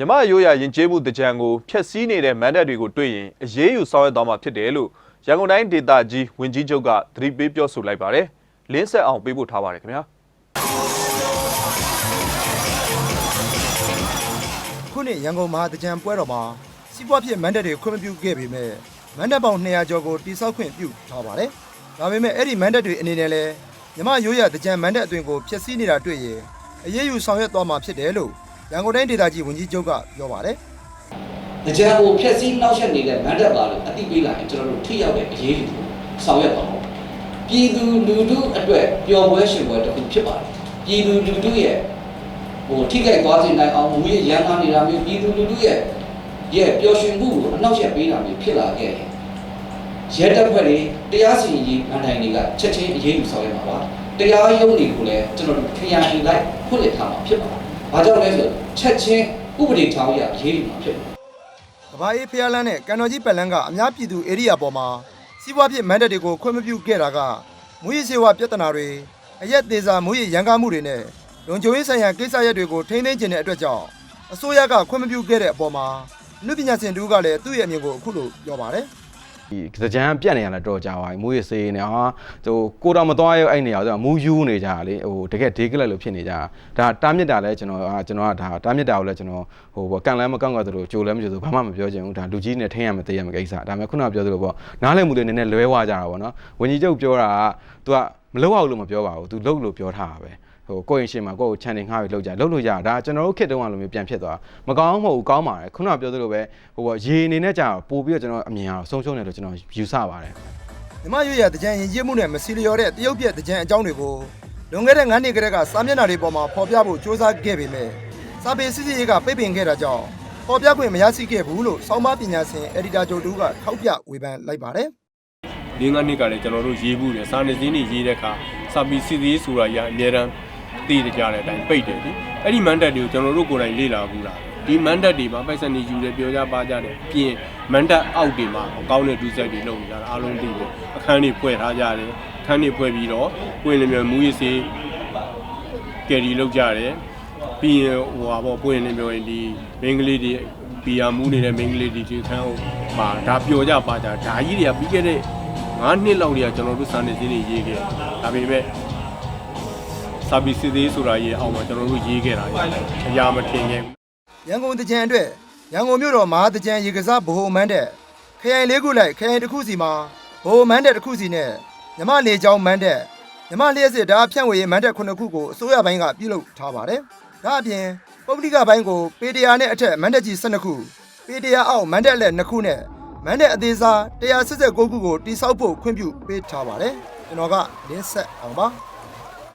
မြမရိုးရာယဉ်ကျေးမှုတကြံကိုဖျက်ဆီးနေတဲ့မန်ဒတ်တွေကိုတွေ့ရင်အရေးယူဆောင်ရွက်သွားမှာဖြစ်တယ်လို့ရန်ကုန်တိုင်းဒေသကြီးဝန်ကြီးချုပ်ကသတိပေးပြောဆိုလိုက်ပါတယ်။လင်းဆက်အောင်ပေးပို့ထားပါတယ်ခင်ဗျာခုနှစ်ရန်ကုန်မဟာတကြံပွဲတော်မှာစီးပွားဖြစ်မန်တက်တွေခွင့်မပြုခဲ့ပေမဲ့မန်တက်ပေါင်း200ကျော်ကိုတိစောက်ခွင့်ပြုထားပါတယ်။ဒါပေမဲ့အဲ့ဒီမန်တက်တွေအနေနဲ့လည်းမြမရိုးရတကြံမန်တက်အသွင်ကိုဖျက်ဆီးနေတာတွေ့ရင်အရေးယူဆောင်ရွက်သွားမှာဖြစ်တယ်လို့ ရန်ကုန်တိုင်းဒေသကြီးဝန်ကြီးချုပ်ကပြောပါတယ်။ကြံကိုဖျက်ဆီးနှောက်ယှက်နေတဲ့မန်တပ်ပါလို့အတိပေးလာရင်ကျွန်တော်တို့ထိရောက်တဲ့အရေးယူကိုဆောင်ရွက်ပါမယ်။ပြည်သူလူထုအတွက်ပျော်ပွဲရှင်ပွဲတစ်ခုဖြစ်ပါတယ်။ပြည်သူလူထုရဲ့ဟိုထိခိုက်သွားစေနိုင်အောင်မူရရန်ကားနေတာမျိုးပြည်သူလူထုရဲ့ရဲ့ပျော်ရွှင်မှုကိုအနှောက်အယှက်ပေးတာမျိုးဖြစ်လာခဲ့ရင်ရဲတပ်ဖွဲ့တွေတရားစီရင်ရေးအန်တိုင်းတွေကချက်ချင်းအရေးယူဆောင်ရွက်မှာပါ။တရားရုံးတွေကိုလည်းကျွန်တော်တို့ခရိုင်လိုက်ဖွင့်လှစ်ထားမှာဖြစ်ပါတယ်။ ဘာကြောင့်လဲဆိုတော့ချက်ချင်းဥပဒေထောင်ရအရေးယူမှာဖြစ်ပါတယ်။ကဘာအေးဖျားလန်းနဲ့ကန်တော်ကြီးပတ်လန်းကအများပြည်သူဧရိယာပေါ်မှာစီးပွားဖြစ်မန်တက်တွေကိုခွင့်မပြုခဲ့တာကမူရစေဝါပြဿနာတွေအရက်သေးစာမူရရန်ကားမှုတွေနဲ့လုံခြုံရေးဆိုင်ရာကိစ္စရပ်တွေကိုထိန်းသိမ်းခြင်းတဲ့အတွက်ကြောင့်အစိုးရကခွင့်မပြုခဲ့တဲ့အပေါ်မှာလူပညာရှင်တူကလည်းသူ့ရဲ့အမြင်ကိုအခုလိုပြောပါတယ် ဒီကြံပြက်နေရတာတော့ကြာပါပြီမူရစေးနေဟာဟိုကိုတော်မသွားရအဲ့နေရာဆိုမူယူနေကြတာလေဟိုတကယ်ဒေးကလက်လို့ဖြစ်နေကြတာဒါတားမြစ်တာလဲကျွန်တော်ကျွန်တော်ကဒါတားမြစ်တာကိုလဲကျွန်တော်ဟိုပေါ့ကန်လဲမကောက်ကောက်သလိုကြိုလဲမကြိုဆိုဘာမှမပြောချင်ဘူးဒါလူကြီးနဲ့ထိန်းရမယ်သိရမယ်ကိစ္စဒါပေမဲ့ခုနကပြောသလိုပေါ့နားလည်မှုတွေနည်းနည်းလွဲဝကြတာပေါ့နော်ဝင်းကြီးချုပ်ပြောတာက तू ကမလောက်အောင်လို့မပြောပါဘူး तू လောက်လို့ပြောထားတာပဲ ဟိုကိုယ့်ရင်ရှင်မှာကိုယ့်ကိုခြံနေငှားပြီးလောက်ကြလောက်လို့ကြဒါကျွန်တော်တို့ခေတ်တုန်းကလိုမျိုးပြန်ဖြစ်သွားမကောင်းမဟုတ်ဘူးကောင်းပါတယ်ခုနကပြောသလိုပဲဟိုပေါ့ရေအနေနဲ့ကြာပို့ပြီးတော့ကျွန်တော်အမြင်အောင်ဆုံးရှုံးတယ်လို့ကျွန်တော်ယူဆပါတယ်။မြမရွရတကြံရင်ရည်မှုနဲ့မစီလျော်တဲ့တရုတ်ပြက်တကြံအကြောင်းတွေကိုလွန်ခဲ့တဲ့9နှစ်ကတည်းကစာမျက်နှာတွေပေါ်မှာဖော်ပြဖို့စ조사ခဲ့ပေမဲ့စာပေစစ်စစ်ရေးကပိတ်ပင်ခဲ့တာကြောင့်ဖော်ပြခွင့်မရရှိခဲ့ဘူးလို့စောင်းမပညာရှင်အက်ဒီတာဂျိုတူကထောက်ပြဝေဖန်လိုက်ပါတယ်လေးငါးနှစ်ကလည်းကျွန်တော်တို့ရေးဘူးတယ်စာနေစင်းတွေရေးတဲ့အခါစာပီစီစီဆိုတာကြီးအများတန်း သိကြတဲ့အတိုင်းပိတ်တယ်ဒီအဲ့ဒီမန်တက်တွေကိုကျွန်တော်တို့ကိုယ်တိုင်လေ့လာဘူးလားဒီမန်တက်တွေမှာပိုက်စံနေယူတယ်ပြောကြပါကြတယ်ပြင်မန်တက်အောက်တွေမှာအကောင်းတဲ့ဒူးဆက်တွေလုပ်နေကြတာအားလုံးသိတယ်အခန်းတွေဖွဲ့ထားကြတယ်အခန်းတွေဖွဲ့ပြီးတော့ပွင့်လင်းမြမူရစေးကယ်ရီလုပ်ကြတယ်ပြီးရင်ဟိုဟာပေါ့ပွင့်လင်းပြောရင်ဒီမင်းကလေးတွေပီယာမူးနေတဲ့မင်းကလေးတွေဒီခန်းဟိုမှာဒါပျော်ကြပါကြဒါကြီးတွေကပြီးခဲ့တဲ့ငါးနှစ်လောက်တည်းကကျွန်တော်တို့စာနေစင်းတွေရေးခဲ့ဒါပေမဲ့ စာပီစစ်သေးဆိုတာရေးအောင်မှာကျွန်တော်တို့ရေးခဲ့တာရေအရာမထင်ခဲ့ဘူး။ရန်ကုန်တကြံအတွက်ရန်ကုန်မြို့တော်မဟာတကြံရေကစားဗဟိုမန်းတဲ့ခရိုင်လေးခုလိုက်ခရိုင်တစ်ခုစီမှာဗဟိုမန်းတဲ့တစ်ခုစီနဲ့မြမလေချောင်းမန်းတဲ့မြမလျှက်စစ်ဓာတ်ဖြန့်ဝေရေးမန်းတဲ့ခုနှစ်ခုကိုအစိုးရဘိုင်းကပြုလုပ်ထားပါတယ်။ဒါအပြင်ပုဂ္ဂလိကဘိုင်းကိုပေတရာနဲ့အထက်မန်းတဲ့ကြီး12ခုပေတရာအောက်မန်းတဲ့လက်2ခုနဲ့မန်းတဲ့အသေးစား189ခုကိုတိစောက်ဖို့ခွင့်ပြုပေးထားပါတယ်။ကျွန်တော်ကလင်းဆက်အောင်ပါ။